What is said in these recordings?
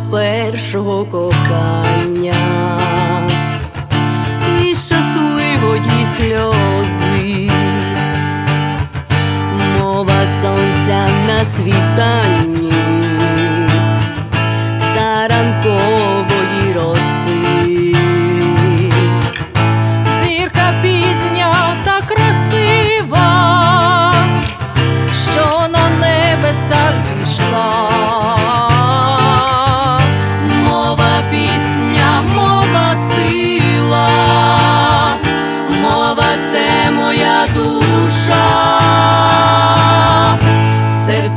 першого кохання. І щасливої сльози,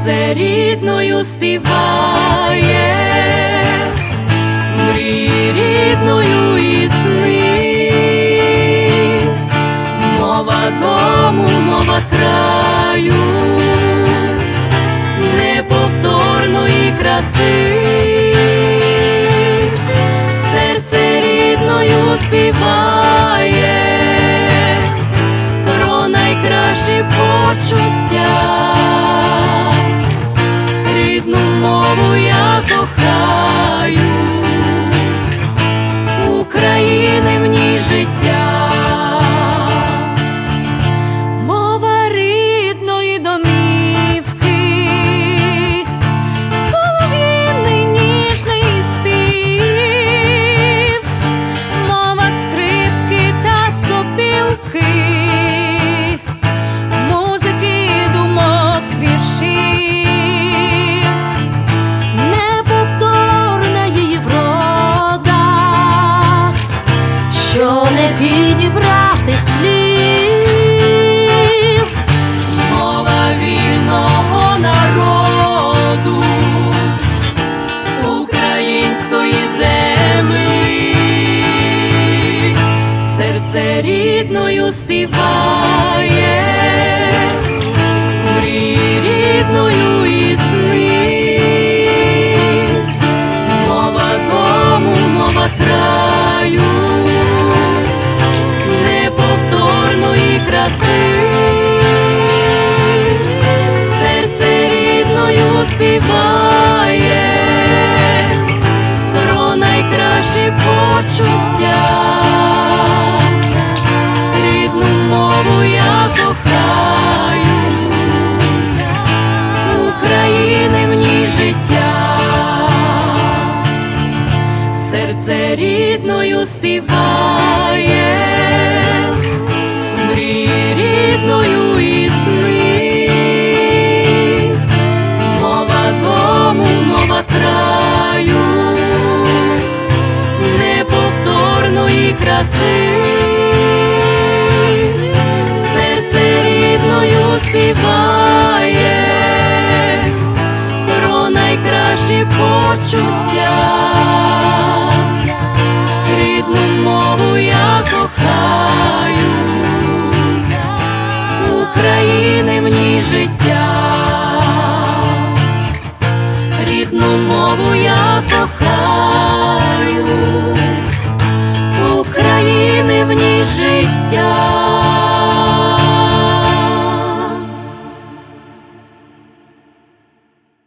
серце рідною співає, мрії рідною і сни, мова дому, мова краю, підібрати слів, мова вільного народу, української землі, серце рідною співає, співає. Про найкращі почуття, рідну мову я кохаю, України в ній життя. Серце рідною співає, найкращі почуття, рідну мову я кохаю, України в життя, рідну мову я кохаю, України в життя.